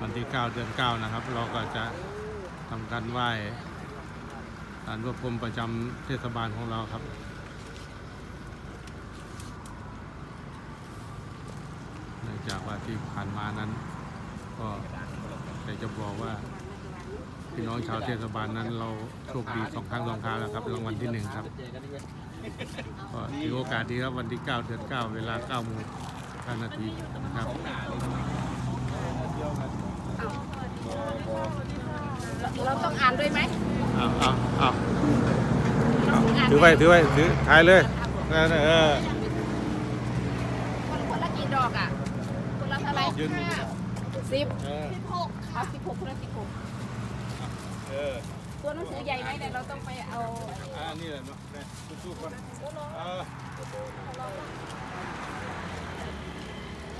วันที่ 9 เดือน 9 นะครับ เราก็จะทำการไหว้สารระพรหมประจำเทศบาลของเราครับเนื่องจากว่าที่ผ่านมานั้น ก็อยากจะบอกว่าพี่น้องชาวเทศบาลนั้นเราโชคดีสองครั้งสองคราวแล้วครับรางวัลที่หนึ่งครับก็ถือโอกาสดีครับวันที่ 9 เดือน 9 เวลา9โมง9นาทีนะครับ เราต้องอ่านด้วยไหมเอาเอาเอาเราต้องอ่านถือไว้ถือไว้ถือถ่ายเลยนั่นน่ะเออคนคนละกี่ดอกอะ คนละเท่าไหร่ยืนสิบเออสิบหกเอาสิบหกคนละสิบหกเออตัวหนังสือใหญ่ไหมเนี่ยเราต้องไปเอา อ่านี่แหละเนาะเนี่ยสู้ๆก่อนเออ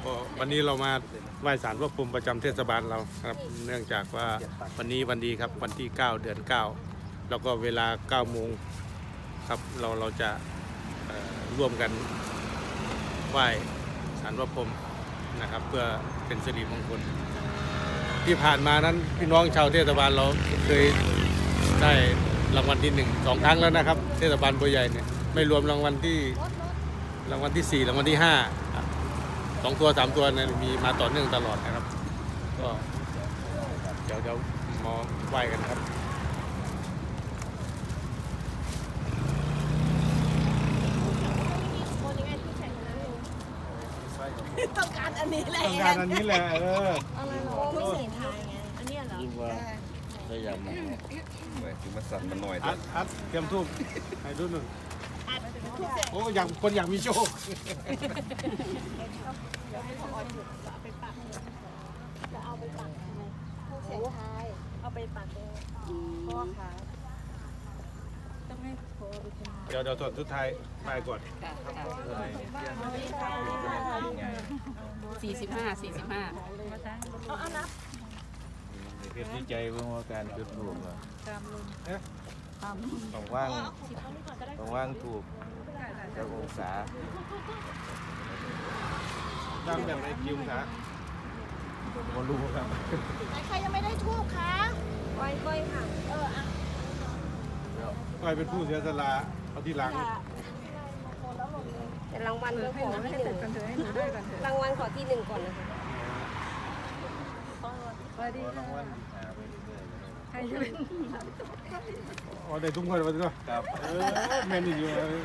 ก็ วันนี้เรามาไหว้ศาลพระภูมิประจำเทศบาลเราครับ เนื่องจากว่าวันนี้วันดีครับวันที่ 9 เดือน 9 แล้วก็เวลา9โมงครับเราเราจะเอ่อร่วมกันไหว้ศาลพระภูมินะครับ เพื่อเป็นสิริมงคล ที่ผ่านมานั้นพี่น้องชาวเทศบาลเราเคยได้รางวัลที่หนึ่งสองครั้งแล้วนะครับ เทศบาลบัวใหญ่เนี่ยไม่รวมรางวัลที่ รางวัลที่สี่รางวัลที่ห้า สองตัวสามตัวเนี่ยมีมาต่อเนื่องตลอดนะครับ ก็เดี๋ยวเดี๋ยวมอไหว้กันครับต้องการอันนี้แหละต้องการอันนี้แหละเออไม่ใส่ทายไงอันนี้เหรอยิ่งว่าพยายามมองเว้ยถึงมาสั่นมันหน่อยอัดอัดเตรียมทูบให้ดูหนึ่ง โอ้อยากคนอยากมีโชคเสียงทายเอาไปปักเลยพ่อค่ะต้องให้โทรไปคุณเดี๋ยวเดี๋ยวตรวจสุดท้ายไปก่อนสี่สิบห้าสี่สิบห้าเพชรดีใจเมื่อว่าการจุดถูกอะต้องว่าง ต้องว่างถูกกับองศาตั้งแบบในคิวนะบอรู้ครับใครยังไม่ได้ทูบคะก้อยก้อยค่ะ เอออะก็ให้เป็นผู้เสียสละเอาที่หลังแต่รางวัลก็ขอที่หนึ่งรางวัลขอที่หนึ่งก่อนนะคะเพราะรางวัลหาไปเรื่ อยอ๋อได้ทุ่งคนมาด้วยครับเออแม่นอยู่เลย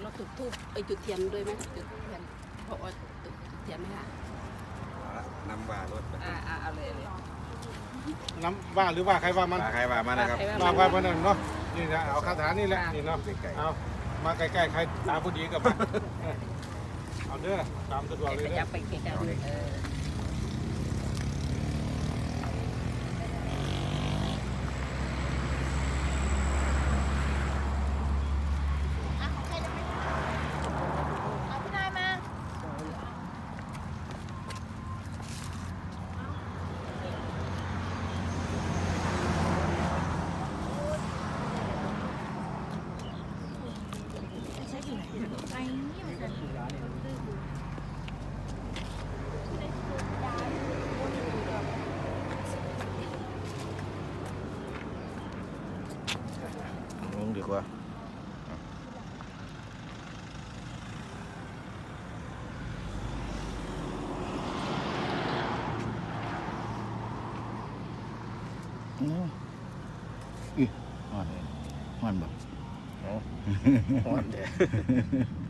เราจุดทูบไปจุดเทียนด้วยไหมจุดเทียนพราะว่าจุดเทียนไหมคะเอาละนำว่ารถอ่าเอาเลยน้ำว่าหรือว่าใครว่ามันใครมามานนะครับว่าว่ามันนั่นเนาะนี่นะเอาคาถานี่แหละนี่เนาะเอามาใกล้ๆใครตาผู้ดีกับมาเอาเด้อตามสะดวกเลยเด้ยัอ บไปไกลๆเ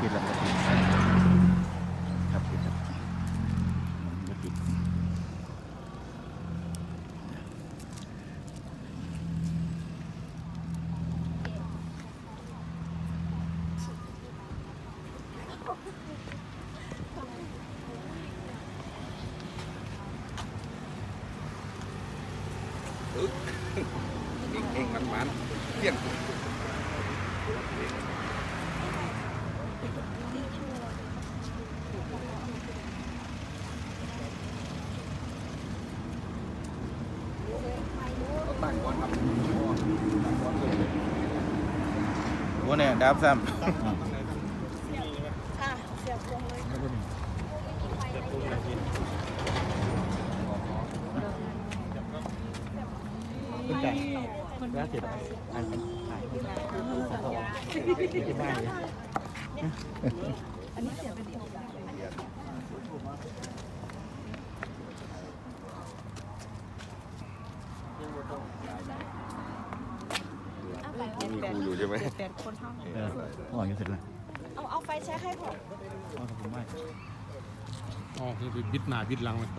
อันนี้กินแล้วก็ติดครับติดครับมันไม่ติดเองมันมันเพี้ยง ตั้งก่อนครับตั้งก่อนเลยโอ้เนี่ยดับซ้ำแล้วเสร็จอันนี้ที่บ้าน มีครูอยู่ใช่ไหมแปดคนเท่าเออพ่ออยู่เสร็จแล้วเอาเอาไฟแช็กให้ผม อ๋อคือบิดหน้าบิดหลังเลย